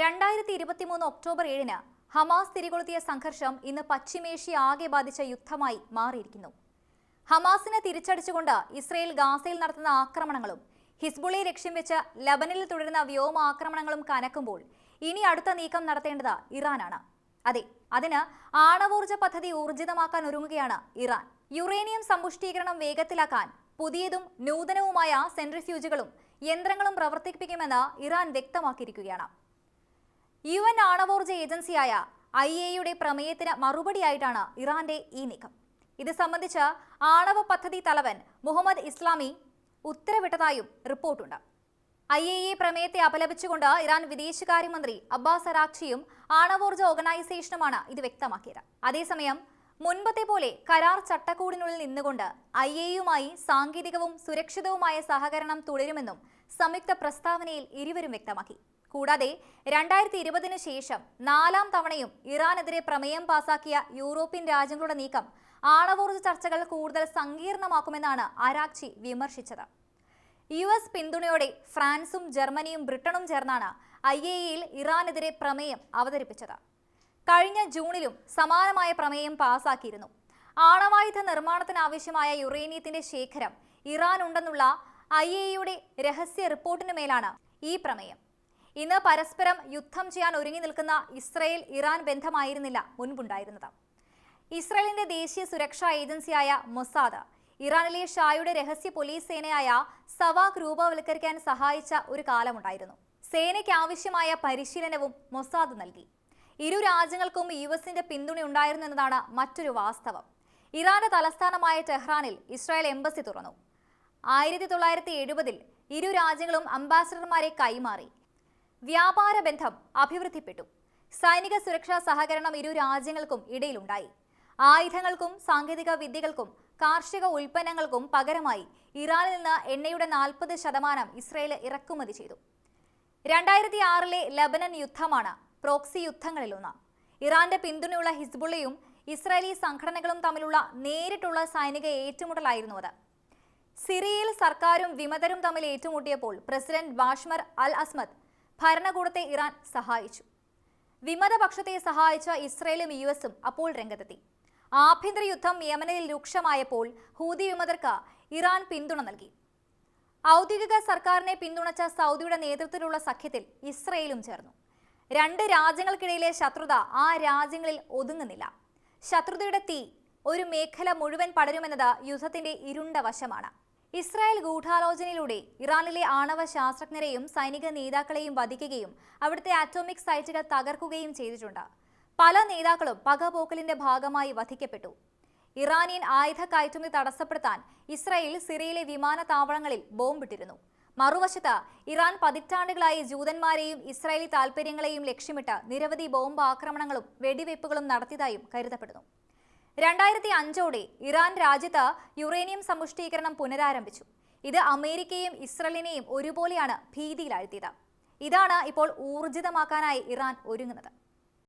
രണ്ടായിരത്തി ഇരുപത്തിമൂന്ന് ഒക്ടോബർ ഏഴിന് ഹമാസ് തിരികൊളുത്തിയ സംഘർഷം ഇന്ന് പശ്ചിമേഷ്യ ആകെ ബാധിച്ച യുദ്ധമായി മാറിയിരിക്കുന്നു. ഹമാസിനെ തിരിച്ചടിച്ചുകൊണ്ട് ഇസ്രയേൽ ഗാസയിൽ നടത്തുന്ന ആക്രമണങ്ങളും ഹിസ്ബുളെ ലക്ഷ്യം വെച്ച് ലബനിൽ തുടരുന്ന വ്യോമ ആക്രമണങ്ങളും കനക്കുമ്പോൾ ഇനി അടുത്ത നീക്കം നടത്തേണ്ടത് ഇറാനാണ്. അതെ അതിന് ആണവോർജ പദ്ധതി ഊർജിതമാക്കാൻ ഒരുങ്ങുകയാണ് ഇറാൻ. യുറേനിയം സമ്പുഷ്ടീകരണം വേഗത്തിലാക്കാൻ പുതിയതും നൂതനവുമായ സെൻട്രിഫ്യൂജുകളും യന്ത്രങ്ങളും പ്രവർത്തിപ്പിക്കുമെന്ന് ഇറാൻ വ്യക്തമാക്കിയിരിക്കുകയാണ്. യു എൻ ആണവോർജ ഏജൻസിയായ ഐ എയുടെ പ്രമേയത്തിന് മറുപടിയായിട്ടാണ് ഇറാന്റെ ഈ നീക്കം. ഇത് സംബന്ധിച്ച് ആണവ പദ്ധതി തലവൻ മുഹമ്മദ് ഇസ്ലാമി ഉത്തരവിട്ടതായും റിപ്പോർട്ടുണ്ട്. ഐ എ എ പ്രമേയത്തെ അപലപിച്ചുകൊണ്ട് ഇറാൻ വിദേശകാര്യമന്ത്രി അബ്ബാസ് അറാക്ചിയും ആണവോർജ ഓർഗനൈസേഷനുമാണ് ഇത് വ്യക്തമാക്കിയത്. അതേസമയം മുൻപത്തെ പോലെ കരാർ ചട്ടക്കൂടിനുള്ളിൽ നിന്നുകൊണ്ട് ഐ എയുമായി സാങ്കേതികവും സുരക്ഷിതവുമായ സഹകരണം തുടരുമെന്നും സംയുക്ത പ്രസ്താവനയിൽ ഇരുവരും വ്യക്തമാക്കി. കൂടാതെ രണ്ടായിരത്തി ഇരുപതിനു ശേഷം നാലാം തവണയും ഇറാനെതിരെ പ്രമേയം പാസാക്കിയ യൂറോപ്യൻ രാജ്യങ്ങളുടെ നീക്കം ആണവോർജ ചർച്ചകൾ കൂടുതൽ സങ്കീർണമാക്കുമെന്നാണ് അരാക്ചി വിമർശിച്ചത്. യു എസ് പിന്തുണയോടെ ഫ്രാൻസും ജർമ്മനിയും ബ്രിട്ടനും ചേർന്നാണ് ഐ എ ഇയിൽ ഇറാനെതിരെ പ്രമേയം അവതരിപ്പിച്ചത്. കഴിഞ്ഞ ജൂണിലും സമാനമായ പ്രമേയം പാസാക്കിയിരുന്നു. ആണവായുധ നിർമ്മാണത്തിനാവശ്യമായ യുറേനിയത്തിന്റെ ശേഖരം ഇറാൻ ഉണ്ടെന്നുള്ള ഐ എയുടെ രഹസ്യ റിപ്പോർട്ടിന് മേലാണ് ഈ പ്രമേയം. ഇന്ന് പരസ്പരം യുദ്ധം ചെയ്യാൻ ഒരുങ്ങി നിൽക്കുന്ന ഇസ്രയേൽ ഇറാൻ ബന്ധമായിരുന്നില്ല മുൻപുണ്ടായിരുന്നത്. ഇസ്രയേലിന്റെ ദേശീയ സുരക്ഷാ ഏജൻസിയായ മൊസാദ് ഇറാനിലെ ഷായുടെ രഹസ്യ പോലീസ് സേനയായ സവാക് രൂപവൽക്കരിക്കാൻ സഹായിച്ച ഒരു കാലമുണ്ടായിരുന്നു. സേനയ്ക്ക് ആവശ്യമായ പരിശീലനവും മൊസാദ് നൽകി. ഇരു രാജ്യങ്ങൾക്കും യു എസിന്റെ പിന്തുണ ഉണ്ടായിരുന്നു എന്നതാണ് മറ്റൊരു വാസ്തവം. ഇറാന്റെ തലസ്ഥാനമായ ടെഹ്റാനിൽ ഇസ്രായേൽ എംബസി തുറന്നു. ആയിരത്തി തൊള്ളായിരത്തി എഴുപതിൽ ഇരു രാജ്യങ്ങളും അംബാസഡർമാരെ കൈമാറി. വ്യാപാര ബന്ധം അഭിവൃദ്ധിപ്പെട്ടു. സൈനിക സുരക്ഷാ സഹകരണം ഇരു രാജ്യങ്ങൾക്കും ഇടയിലുണ്ടായി. ആയുധങ്ങൾക്കും സാങ്കേതിക വിദ്യകൾക്കും കാർഷിക ഉൽപ്പന്നങ്ങൾക്കും പകരമായി ഇറാനിൽ നിന്ന് എണ്ണയുടെ നാൽപ്പത് ശതമാനം ഇസ്രയേൽ ഇറക്കുമതി ചെയ്തു. രണ്ടായിരത്തി ആറിലെ ലബനൻ യുദ്ധമാണ് പ്രോക്സി യുദ്ധങ്ങളിലൊന്ന്. ഇറാന്റെ പിന്തുണയുള്ള ഹിസ്ബുള്ളയും ഇസ്രായേലി സംഘടനകളും തമ്മിലുള്ള നേരിട്ടുള്ള സൈനിക ഏറ്റുമുട്ടലായിരുന്നു അത്. സിറിയയിൽ സർക്കാരും വിമതരും തമ്മിൽ ഏറ്റുമുട്ടിയപ്പോൾ പ്രസിഡന്റ് ബാഷ്മർ അൽ അസ്മദ് ഭരണകൂടത്തെ ഇറാൻ സഹായിച്ചു. വിമതപക്ഷത്തെ സഹായിച്ച ഇസ്രയേലും യു എസും അപ്പോൾ രംഗത്തെത്തി. ആഭ്യന്തര യുദ്ധം യമനയിൽ രൂക്ഷമായപ്പോൾ ഹൂതി വിമതർക്ക് ഇറാൻ പിന്തുണ നൽകി. ഔദ്യോഗിക സർക്കാരിനെ പിന്തുണച്ച സൗദിയുടെ നേതൃത്വത്തിലുള്ള സഖ്യത്തിൽ ഇസ്രയേലും ചേർന്നു. രണ്ട് രാജ്യങ്ങൾക്കിടയിലെ ശത്രുത ആ രാജ്യങ്ങളിൽ ഒതുങ്ങുന്നില്ല. ശത്രുതയുടെ തീ ഒരു മേഖല മുഴുവൻ പടരുമെന്നത് യുദ്ധത്തിന്റെ ഇരുണ്ട വശമാണ്. ഇസ്രായേൽ ഗൂഢാലോചനയിലൂടെ ഇറാനിലെ ആണവ ശാസ്ത്രജ്ഞരെയും സൈനിക നേതാക്കളെയും വധിക്കുകയും അവിടുത്തെ ആറ്റോമിക് സൈറ്റുകൾ തകർക്കുകയും ചെയ്തിട്ടുണ്ട്. പല നേതാക്കളും പകപോക്കലിന്റെ ഭാഗമായി വധിക്കപ്പെട്ടു. ഇറാനിയൻ ആയുധ കയറ്റുമതി തടസ്സപ്പെടുത്താൻ ഇസ്രായേൽ സിറിയയിലെ വിമാനത്താവളങ്ങളിൽ ബോംബിട്ടിരുന്നു മറുവശത്ത് ഇറാൻ പതിറ്റാണ്ടുകളായി ജൂതന്മാരെയും ഇസ്രായേലി താൽപര്യങ്ങളെയും ലക്ഷ്യമിട്ട് നിരവധി ബോംബ് ആക്രമണങ്ങളും വെടിവയ്പ്പുകളും നടത്തിയതായും കരുതപ്പെടുന്നു. രണ്ടായിരത്തി അഞ്ചോടെ ഇറാൻ രാജ്യത്ത് യുറേനിയം സമ്പുഷ്ടീകരണം പുനരാരംഭിച്ചു. ഇത് അമേരിക്കയും ഇസ്രയേലിനെയും ഒരുപോലെയാണ് ഭീതിയിലാഴ്ത്തിയത്. ഇതാണ് ഇപ്പോൾ ഊർജിതമാക്കാനായി ഇറാൻ ഒരുങ്ങുന്നത്.